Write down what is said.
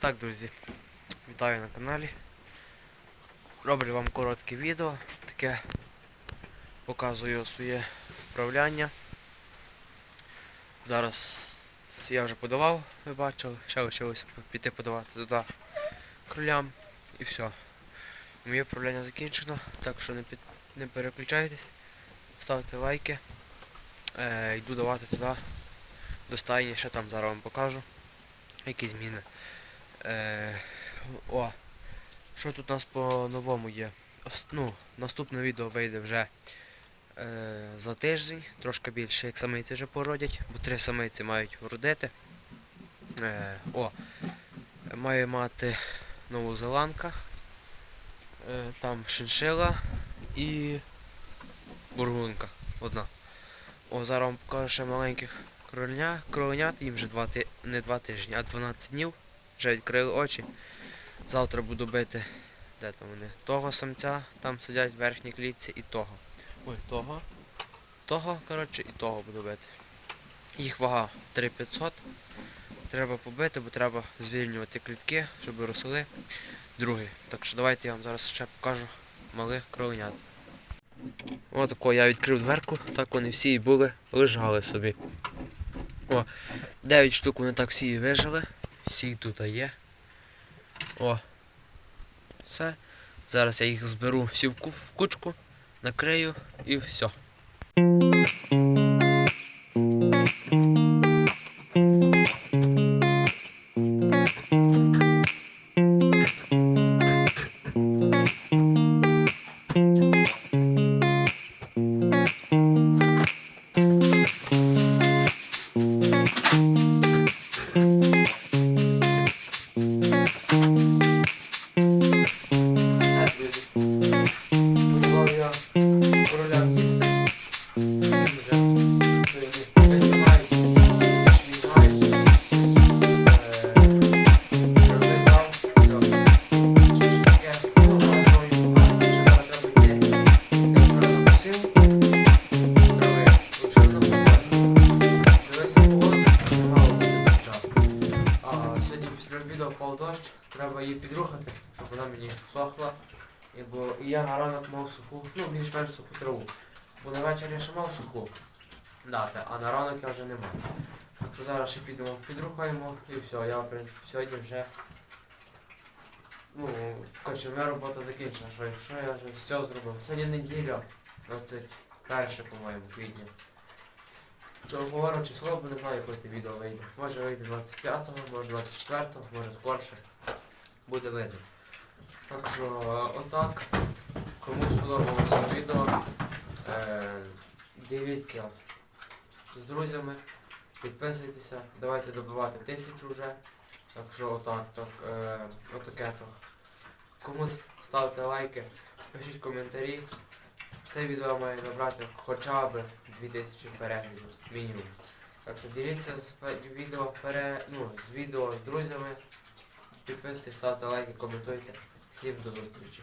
так, друзі, вітаю на каналі. Роблю вам коротке відео, таке показую своє вправляння. Зараз я вже подавав, ви бачили, ще лишилося піти подавати туди кролям і все. Моє вправляння закінчено, так що не, під, не переключайтесь, ставте лайки. Е, йду давати туди до стайні, ще там зараз вам покажу які зміни. Е, о, що тут у нас по новому є? Ну, наступне відео вийде вже е, за тиждень, трошки більше, як самиці вже породять, бо три самиці мають вродити. Е, о, має мати новозеландка, е, там шиншила і бургунка одна. О, зараз вам покажу ще маленьких кроленя, кроленят, їм вже два ти... не два тижні, а 12 днів. Вже відкрили очі. Завтра буду бити де там вони? Того самця, там сидять в верхній клітці і того. Ой, того. Того, коротше, і того буду бити. Їх вага 3500. Треба побити, бо треба звільнювати клітки, щоб росли. Другий. Так що давайте я вам зараз ще покажу малих кроленят. Отако я відкрив дверку, так вони всі і були, лежали собі. О, 9 штук вони так всі і вижили. Всі тут є. О. Все. Зараз я їх зберу всі в кучку, накрию і все. Сьогодні після обіду впав дощ, треба її підрухати, щоб вона мені сохла. І, бо, і я на ранок мав суху, ну більш-менш суху траву. Бо на вечір я ще мав суху дати, а на ранок я вже не мав. Так що зараз ще підемо, підрухаємо і все, я в принципі сьогодні вже ну, коротше, моя робота закінчена, що якщо я вже все зробив. Сьогодні неділя, 21, по-моєму, квітня. Говорю число, бо не знаю, коли це відео вийде. Може вийде 25-го, може 24-го, може скорше. Буде видно. Так що отак. Кому сподобалося відео, е, дивіться з друзями, підписуйтеся, давайте добивати тисячу вже. Так що отак, так, е, отаке то. Комусь ставте лайки, пишіть коментарі. Це відео має набрати хоча б 2000 переглядів мінімум. Так що діліться з відео, пере, ну, з відео з друзями. Підписуйтесь, ставте лайки, коментуйте. Всім до зустрічі.